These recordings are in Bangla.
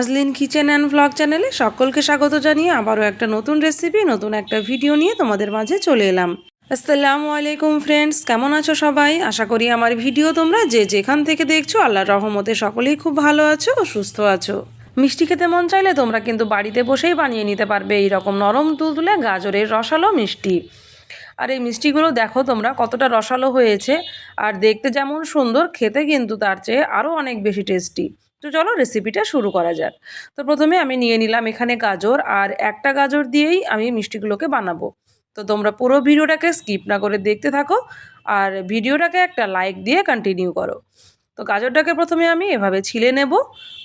আজলিন কিচেন অ্যান্ড ভ্লগ চ্যানেলে সকলকে স্বাগত জানিয়ে আবারও একটা নতুন রেসিপি নতুন একটা ভিডিও নিয়ে তোমাদের মাঝে চলে এলাম। আসসালামু আলাইকুম ফ্রেন্ডস কেমন আছো সবাই? আশা করি আমার ভিডিও তোমরা যে যেখান থেকে দেখছ, আল্লাহর রহমতে সকলেই খুব ভালো আছো ও সুস্থ আছো। মিষ্টি খেতে মন চাইলে তোমরা কিন্তু বাড়িতে বসেই বানিয়ে নিতে পারবে এই রকম নরম তুলতুলে গাজরের রসালো মিষ্টি। আর এই মিষ্টিগুলো দেখো তোমরা কতটা রসালো হয়েছে, আর দেখতে যেমন সুন্দর, খেতে কিন্তু তার চেয়ে আরও অনেক বেশি টেস্টি তো চলো রেসিপিটা শুরু করা যাক। তো প্রথমে আমি নিয়ে নিলাম এখানে গাজর আর একটা গাজর দিয়েই আমি মিষ্টিগুলোকে বানাবো। তো তোমরা পুরো ভিডিওটাকে স্কিপ না করে দেখতে থাকো আর ভিডিওটাকে একটা লাইক দিয়ে কন্টিনিউ করো। তো গাজরটাকে প্রথমে আমি এভাবে ছিলে নেব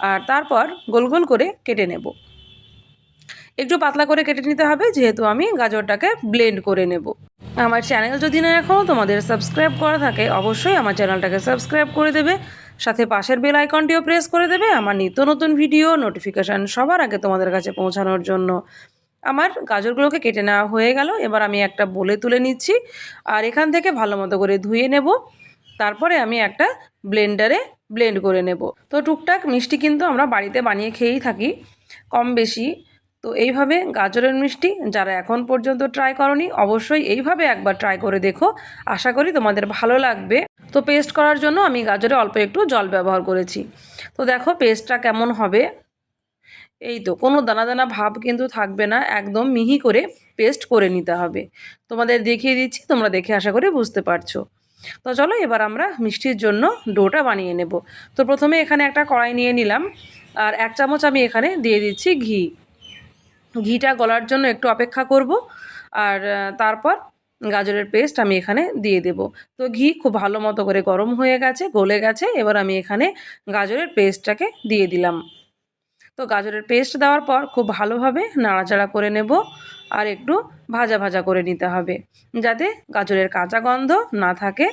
আর তারপর গোল গোল করে কেটে নেব। একটু পাতলা করে কেটে নিতে হবে, যেহেতু আমি গাজরটাকে ব্লেন্ড করে নেব। আমার চ্যানেল যদি না এখনও তোমাদের সাবস্ক্রাইব করা থাকে, অবশ্যই আমার চ্যানেলটাকে সাবস্ক্রাইব করে দেবে। সাথে পাশের বেল আইকনটিও প্রেস করে দেবে, আমার নিত্য নতুন ভিডিও নোটিফিকেশান সবার আগে তোমাদের কাছে পৌঁছানোর জন্য। আমার গাজরগুলোকে কেটে নেওয়া হয়ে গেল, এবার আমি একটা বলে তুলে নিচ্ছি, আর এখান থেকে ভালো মতো করে ধুয়ে নেব। তারপরে আমি একটা ব্লেন্ডারে ব্লেন্ড করে নেব। তো টুকটাক মিষ্টি কিন্তু আমরা বাড়িতে বানিয়ে খেয়েই থাকি, কম বেশি। তো এইভাবে গাজরের মিষ্টি যারা এখন পর্যন্ত ট্রাই করনি, অবশ্যই এইভাবে একবার ট্রাই করে দেখো। আশা করি তোমাদের ভালো লাগবে। তো পেস্ট করার জন্য আমি গাজরে অল্প একটু জল ব্যবহার করেছি। তো দেখো পেস্টটা কেমন হবে? এই তো, কোনো দানা দানা ভাব কিন্তু থাকবে না, একদম মিহি করে পেস্ট করে নিতে হবে। তোমাদের দেখিয়ে দিচ্ছি, তোমরা দেখে আশা করি বুঝতে পারছ। তো চলো এবার আমরা মিষ্টির জন্য ডোটা বানিয়ে নেব। তো প্রথমে এখানে একটা কড়াই নিয়ে নিলাম, আর এক চামচ আমি এখানে দিয়ে দিচ্ছি ঘি। ঘিটা গলার জন্য একটু অপেক্ষা করব আর তারপর গাজরের পেস্ট আমি এখানে দিয়ে দেব। তো ঘি খুব ভালো মতো করে গরম হয়ে গেছে, গলে গেছে, এবার আমি এখানে গাজরের পেস্টটাকে দিয়ে দিলাম। তো গাজরের পেস্ট দেওয়ার পর খুব ভালোভাবে নাড়াচাড়া করে নেব আর একটু ভাজা ভাজা করে নিতে হবে যাতে গাজরের কাঁচা গন্ধ না থাকে।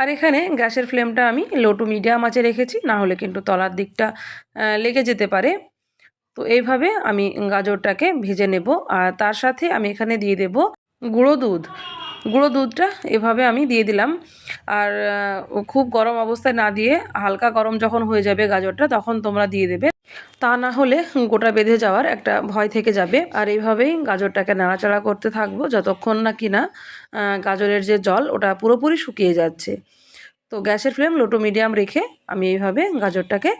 আর এখানে গ্যাসের ফ্লেমটা আমি লো টু মিডিয়াম আঁচে রেখেছি, না হলে কিন্তু তলার দিকটা লেগে যেতে পারে। তো এইভাবে আমি গাজরটাকে ভেজে নেব আর তার সাথে আমি এখানে দিয়ে দেব গুঁড়ো দুধ। গুঁড়ো দুধটা এভাবে আমি দিয়ে দিলাম আর খুব গরম অবস্থায় না দিয়ে হালকা গরম যখন হয়ে যাবে গাজরটা তখন তোমরা দিয়ে দেবে। তা না হলে গোটা বেঁধে যাওয়ার একটা ভয় থেকে যাবে। আর এইভাবেই গাজরটাকে নাড়াচাড়া করতে থাকব যতক্ষণ না কিনা গাজরের যে জল ওটা পুরোপুরি শুকিয়ে যাচ্ছে। তো গ্যাসের ফ্লেম লো টু মিডিয়াম রেখে আমি এইভাবে গাজরটাকে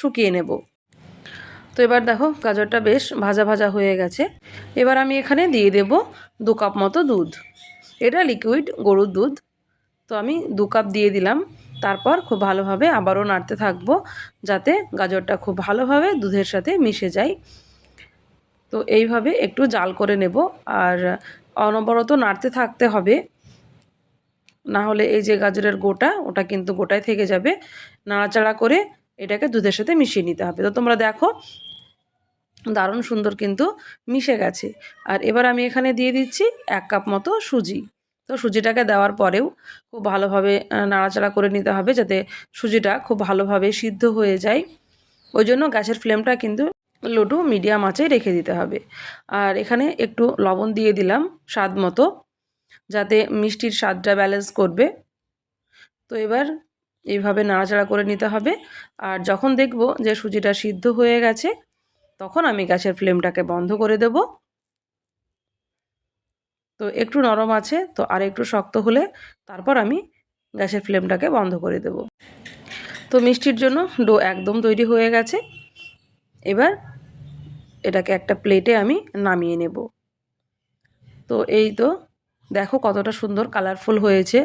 শুকিয়ে নেব। তো এবার দেখো গাজরটা বেশ ভাজা ভাজা হয়ে গেছে। এবার আমি এখানে দিয়ে দেব দু কাপ মতো দুধ। এটা লিকুইড গরুর দুধ। তো আমি দু কাপ দিয়ে দিলাম। তারপর খুব ভালোভাবে আবারও নাড়তে থাকব যাতে গাজরটা খুব ভালোভাবে দুধের সাথে মিশে যায়। তো এইভাবে একটু জাল করে নেব। আর অনবরত নাড়তে থাকতে হবে। না হলে এই যে গাজরের গোটা, ওটা কিন্তু গোটায় থেকে যাবে। নাড়াচাড়া করে এটাকে দুধের সাথে মিশিয়ে নিতে হবে। তো তোমরা দেখো দারুণ সুন্দর কিন্তু মিশে গেছে। আর এবার আমি এখানে দিয়ে দিচ্ছি এক কাপ মতো সুজি। তো সুজিটাকে দেওয়ার পরেও খুব ভালোভাবে নাড়াচাড়া করে নিতে হবে যাতে সুজিটা খুব ভালোভাবে সিদ্ধ হয়ে যায়। ওই জন্য গ্যাসের ফ্লেমটা কিন্তু লুডু মিডিয়াম আঁচে রেখে দিতে হবে। আর এখানে একটু লবণ দিয়ে দিলাম স্বাদ মতো, যাতে মিষ্টির স্বাদটা ব্যালেন্স করবে। তো এবার এইভাবে নাড়াচাড়া করে নিতে হবে। আর যখন দেখব যে সুজিটা সিদ্ধ হয়ে গেছে তখন আমি গ্যাসের ফ্লেমটাকে বন্ধ করে দেব। তো একটু নরম আছে, তো আর একটু শক্ত হলে তারপর আমি গ্যাসের ফ্লেমটাকে বন্ধ করে দেব। তো মিষ্টির জন্য ডো একদম তৈরি হয়ে গেছে। এবার এটাকে একটা প্লেটে আমি নামিয়ে নেব। তো এই তো দেখো কতটা সুন্দর কালারফুল হয়েছে।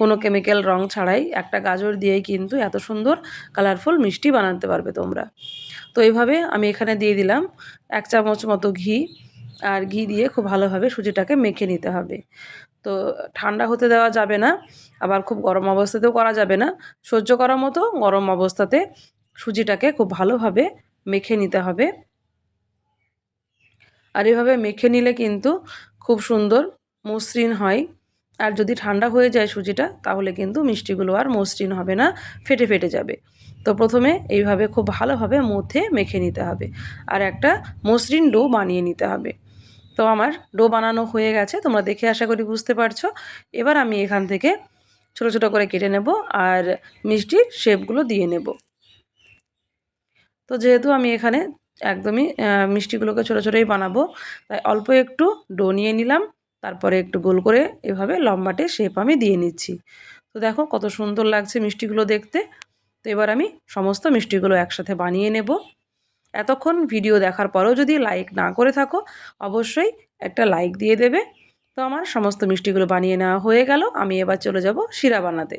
কোনো কেমিক্যাল রং ছাড়াই একটা গাজর দিয়েই কিন্তু এত সুন্দর কালারফুল মিষ্টি বানাতে পারবে তোমরা। তো এইভাবে আমি এখানে দিয়ে দিলাম এক চামচ মতো ঘি আর ঘি দিয়ে খুব ভালোভাবে সুজিটাকে মেখে নিতে হবে। তো ঠান্ডা হতে দেওয়া যাবে না, আবার খুব গরম অবস্থাতেও করা যাবে না। সহ্য করার মতো গরম অবস্থাতে সুজিটাকে খুব ভালোভাবে মেখে নিতে হবে। আর এভাবে মেখে নিলে কিন্তু খুব সুন্দর মসৃণ হয়। আর যদি ঠান্ডা হয়ে যায় সুজিটা, তাহলে কিন্তু মিষ্টিগুলো আর মসৃণ হবে না, ফেটে ফেটে যাবে। তো প্রথমে এইভাবে খুব ভালোভাবে মধ্যে মেখে নিতে হবে। আর একটা মসৃণ ডো বানিয়ে নিতে হবে। তো আমার ডো বানানো হয়ে গেছে, তোমরা দেখে আশা করি বুঝতে পারছ। এবার আমি এখান থেকে ছোটো ছোটো করে কেটে নেব আর মিষ্টির শেপগুলো দিয়ে নেব। তো যেহেতু আমি এখানে একদমই মিষ্টিগুলোকে ছোটো ছোটোই বানাবো, তাই অল্প একটু ডো নিয়ে নিলাম। তারপরে একটু গোল করে এভাবে লম্বাটে শেপ আমি দিয়ে নিচ্ছি। তো দেখো কত সুন্দর লাগছে মিষ্টিগুলো দেখতে। তো এবার আমি সমস্ত মিষ্টিগুলো একসাথে বানিয়ে নেব। এতক্ষণ ভিডিও দেখার পরেও যদি লাইক না করে থাকো, অবশ্যই একটা লাইক দিয়ে দেবে। তো আমার সমস্ত মিষ্টিগুলো বানিয়ে নেওয়া হয়ে গেল। আমি এবার চলে যাব শিরা বানাতে।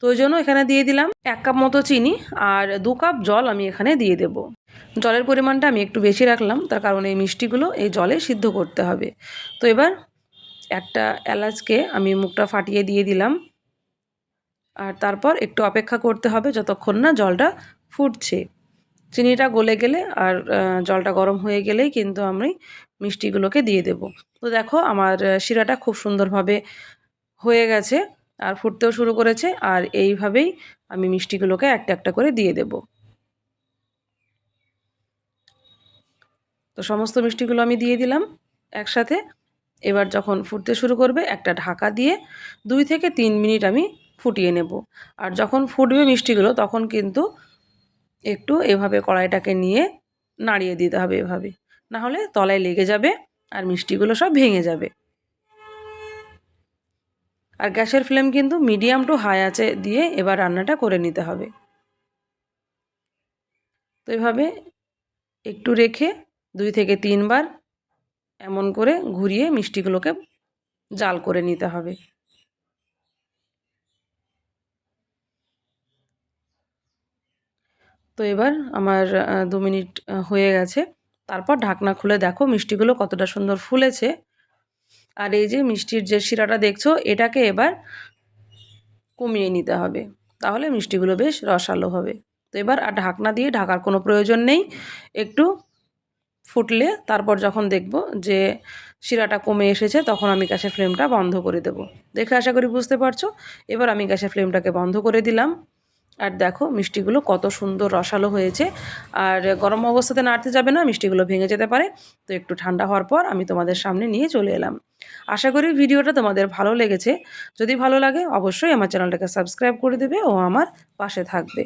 তো ওই জন্য এখানে দিয়ে দিলাম এক কাপ মতো চিনি আর দু কাপ জল আমি এখানে দিয়ে দেব। জলের পরিমাণটা আমি একটু বেশি রাখলাম, তার কারণ এই মিষ্টিগুলো এই জলে সিদ্ধ করতে হবে। তো এবার একটা এলাচকে আমি মুখটা ফাটিয়ে দিয়ে দিলাম। আর তারপর একটু অপেক্ষা করতে হবে যতক্ষণ না জলটা ফুটছে। চিনিটা গলে গেলে আর জলটা গরম হয়ে গেলেই কিন্তু আমি মিষ্টিগুলোকে দিয়ে দেব। তো দেখো আমার শিরাটা খুব সুন্দরভাবে হয়ে গেছে আর ফুটতেও শুরু করেছে আর এইভাবেই আমি মিষ্টিগুলোকে একটা একটা করে দিয়ে দেব। তো সমস্ত মিষ্টিগুলো আমি দিয়ে দিলাম একসাথে। এবার যখন ফুটতে শুরু করবে, একটা ঢাকা দিয়ে দুই থেকে তিন মিনিট আমি ফুটিয়ে নেব। আর যখন ফুটবে মিষ্টিগুলো, তখন কিন্তু একটু এভাবে কড়াইটাকে নিয়ে নাড়িয়ে দিতে হবে এভাবে। না হলে তলায় লেগে যাবে আর মিষ্টিগুলো সব ভেঙে যাবে। আর গ্যাসের ফ্লেম কিন্তু মিডিয়াম টু হাই আছে দিয়ে এবার রান্নাটা করে নিতে হবে। তো এভাবে একটু রেখে দুই থেকে তিনবার এমন করে ঘুরিয়ে মিষ্টিগুলোকে জাল করে নিতে হবে। তো এবার আমার দু মিনিট হয়ে গেছে। তারপর ঢাকনা খুলে দেখো মিষ্টিগুলো কতটা সুন্দর ফুলেছে। আর এই যে মিষ্টির যে শিরাটা দেখছ, এটাকে এবার কমিয়ে নিতে হবে। তাহলে মিষ্টিগুলো বেশ রসালো হবে। তো এবার আর ঢাকনা দিয়ে ঢাকার কোনো প্রয়োজন নেই। একটু ফুটলে তারপর যখন দেখব যে শিরাটা কমে এসেছে, তখন আমি গ্যাসের ফ্লেমটা বন্ধ করে দেব। দেখে আশা করি বুঝতে পারছ? এবার আমি গ্যাসের ফ্লেমটাকে বন্ধ করে দিলাম। আর দেখো মিষ্টিগুলো কত সুন্দর রসালো হয়েছে। আর গরম অবস্থাতে নাড়তে যাবে না, মিষ্টিগুলো ভেঙে যেতে পারে। তো একটু ঠান্ডা হওয়ার পর আমি তোমাদের সামনে নিয়ে চলে এলাম। আশা করি ভিডিওটা তোমাদের ভালো লেগেছে। যদি ভালো লাগে, অবশ্যই আমার চ্যানেলটাকে সাবস্ক্রাইব করে দেবে ও আমার পাশে থাকবে।